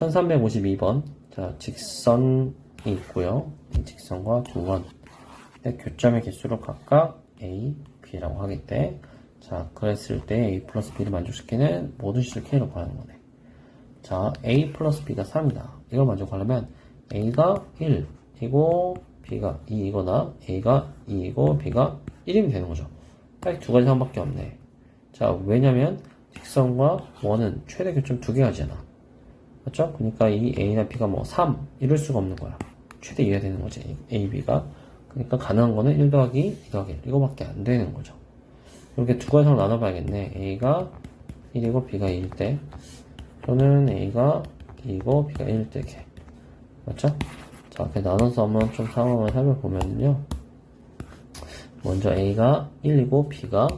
1352번. 자, 직선이 있고요. 이 직선과 두 번. 의 교점의 개수를 각각 A, B라고 하겠대. 자, 그랬을 때 A 플러스 B를 만족시키는 모든 시를 K로 구하는 거네. 자, A 플러스 B가 3이다. 이걸 만족하려면 A가 1, 이고 B가 2이거나 A가 2이고 B가 1이면 되는 거죠. 딱 두 가지 상황밖에 없네. 자, 왜냐면 직선과 원은 최대 교점 두 개가지잖아. 맞죠? 그러니까 이 A나 B가 뭐 3, 이럴 수가 없는 거야. 최대 2가 되는 거지. A, B가. 그러니까 가능한 거는 1 더하기 2 더하기 1. 이거밖에 안 되는 거죠. 이렇게 두 가지로 나눠봐야겠네. A가 1이고 B가 2일 때. 또는 A가 2이고 B가 1일 때 이렇게. 맞죠? 자, 이렇게 나눠서 한번 좀 상황을 살펴보면요. 먼저 A가 1이고 B가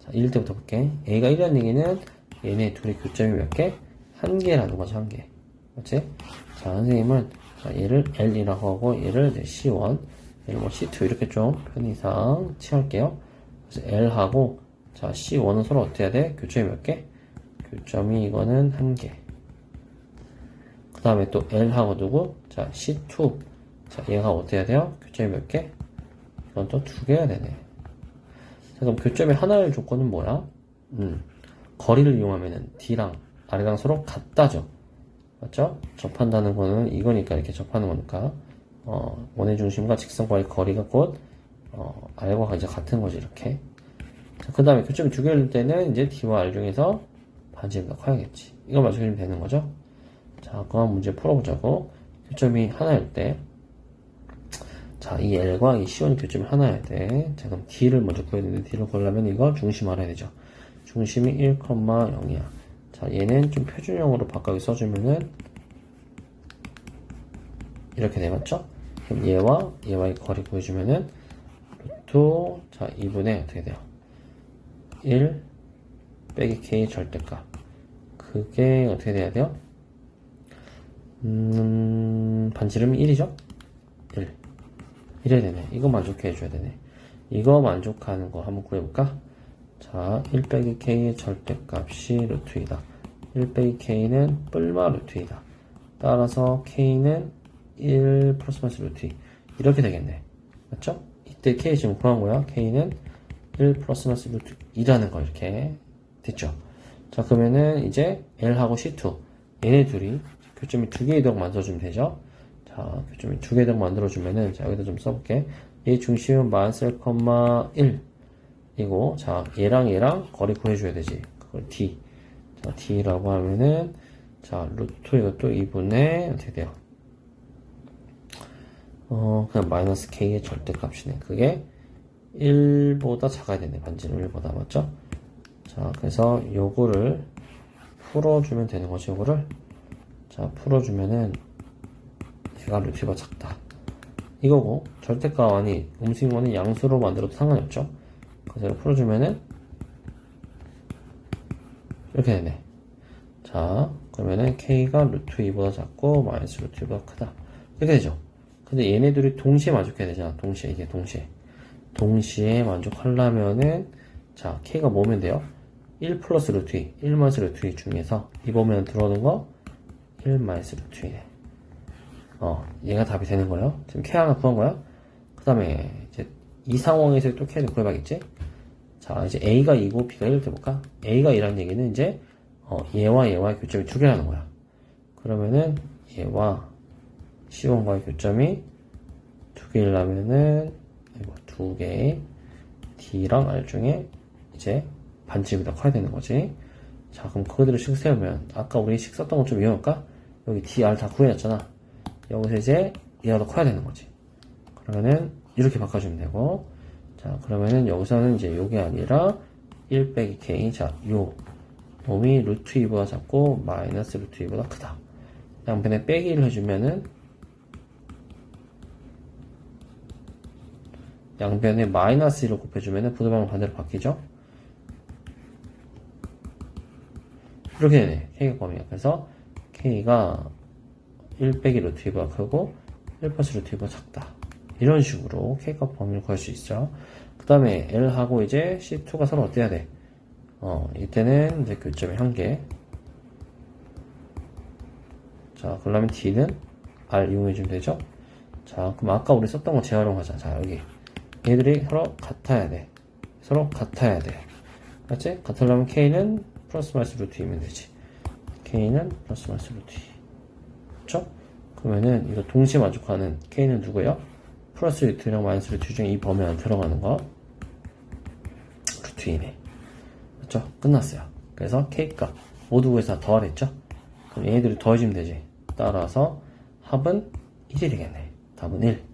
자, 1일 때부터 볼게. A가 1이라는 얘기는 얘네 둘의 교점이 몇 개? 한 개라는 거죠, 한 개. 맞지? 자, 선생님은 자, 얘를 L이라고 하고 얘를 이제 C1, 얘를 뭐 C2 이렇게 좀 편의상 칠할게요. 그래서 L하고 자, C1은 서로 어떻게 해야 돼? 교점이 몇 개? 교점이 이거는 한 개. 그 다음에 또 L하고 누구? 자, C2. 자, 얘가 어떻게 해야 돼요? 교점이 몇 개? 이건 또 두 개가 되네. 자, 그럼 교점의 하나의 조건은 뭐야? 음, 거리를 이용하면은 D랑 R이랑 서로 같다죠. 맞죠? 접한다는 거는 이거니까 이렇게 접하는 거니까 어, 원의 중심과 직선과의 거리가 곧 어, R과 이제 같은 거지 이렇게. 그 다음에 교점이 두 개일 때는 이제 D와 R 중에서 더 커야겠지. 이걸 맞춰주면 되는 거죠. 자, 그럼 문제 풀어보자고. 교점이 하나일 때. 자, 이 L과 이 C1 교점이 하나여야 돼. 자, 그럼 D를 먼저 구해야 되는데, D를 구하려면 이거 중심 알아야 되죠. 중심이 1,0이야. 자, 얘는 좀 표준형으로 바꿔서 써주면은, 이렇게 돼, 맞죠? 그럼 얘와 얘와의 거리 구해주면은, 루트, 자, 2분의 어떻게 돼요? 1 빼기 K 절대값. 그게 어떻게 돼야 돼요? 음, 반지름이 1이죠? 1. 이래야 되네. 이거 만족해 해줘야 되네. 이거 만족하는 거 한번 구해볼까? 자, 1 빼기 K의 절대값이 루트 2다. 1 빼기 K는 뿔마 루트 2다. 따라서 K는 1 플러스 마이너스 루트 2. 이렇게 되겠네. 맞죠? 이때 K 지금 구한 거야. K는 1 플러스 마이너스 루트 2라는 거 이렇게 됐죠? 자, 그러면은 이제 L하고 C2. 얘네 둘이 교점이 두 개의 덕 만들어주면 되죠? 자, 교점이 두 개의 덕 만들어주면은, 자, 여기다 좀 써볼게. 얘 중심은 마이너스 1,1. 이고, 자, 얘랑 얘랑 거리 구해줘야 되지. 그걸 D. 자, D라고 하면은, 자, 루트 이것도 2분의, 어떻게 돼요? 어, 그냥 마이너스 K의 절대값이네. 그게 1보다 작아야 되네. 반지름 1보다. 맞죠? 자, 그래서 요거를 풀어주면 되는 거지, 요거를. 자, 풀어주면은, 얘가 루트가 작다. 이거고, 절대값 아니, 음식원은 양수로 만들어도 상관이 없죠? 이렇게 풀어주면은, 이렇게 되네. 자, 그러면은 K가 루트 2보다 작고, 마이너스 루트 2보다 크다. 이렇게 되죠? 근데 얘네들이 동시에 만족해야 되잖아. 동시에, 이게 동시에. 동시에 만족하려면은, 자, K가 뭐면 돼요? 1 플러스 루트 2, 1 마이너스 루트 2 중에서 이 보면 들어오는 거1 마이너스 루트 2네. 어, 얘가 답이 되는 거예요. 지금 K 하나 구한 거야. 그 다음에 이제 이 상황에서 또 K를 구해봐야겠지? 자, 이제 A가 2고 B가 1을 해볼까? A가 2라는 얘기는 이제 어, 얘와 얘와의 교점이 두 개라는 거야. 그러면은 얘와 C1과의 교점이 두 개라면은 이거 두 개, D랑 R 중에 이제 반지름이 더 커야 되는 거지. 자, 그럼 그거대로 식 세우면, 아까 우리 식 썼던 거좀 외울까? 여기 D, R 다 구해놨잖아. 여기서 이제 얘가 더 커야 되는 거지. 그러면은, 이렇게 바꿔주면 되고, 자, 그러면은 여기서는 이제 요게 아니라, 1 빼기 K. 자, 요 놈이 루트 2보다 작고, 마이너스 루트 2보다 크다. 양변에 빼기를 해주면은, 양변에 마이너스 1을 곱해주면은 부등방은 반대로 바뀌죠? 이렇게 되네. K가 범위야. 그래서 K가 1 빼기 루트 2보다 크고 1 플러스 루트 2보다 작다. 이런 식으로 K가 범위를 구할 수 있죠. 그 다음에 L하고 이제 C2가 서로 어때야 돼? 어, 이때는 이제 교점이 한 개. 자, 그러면 D는 R 이용해주면 되죠? 자, 그럼 아까 우리 썼던 거 재활용하자. 자, 여기. 얘들이 서로 같아야 돼. 서로 같아야 돼. 맞지? 같으려면 K는 플러스 마이너스 루트 2면 되지. K는 플러스 마이너스 루트 2. 그쵸? 그러면은 이거 동시에 만족하는 K는 누구예요? 플러스 루트랑 마이너스 루트 중에 이 범위 안에 들어가는 거. 루트 2네. 그쵸? 끝났어요. 그래서 K값 모두 구해서 다 더하랬죠? 그럼 얘네들이 더해지면 되지. 따라서 합은 1이 되겠네. 답은 1.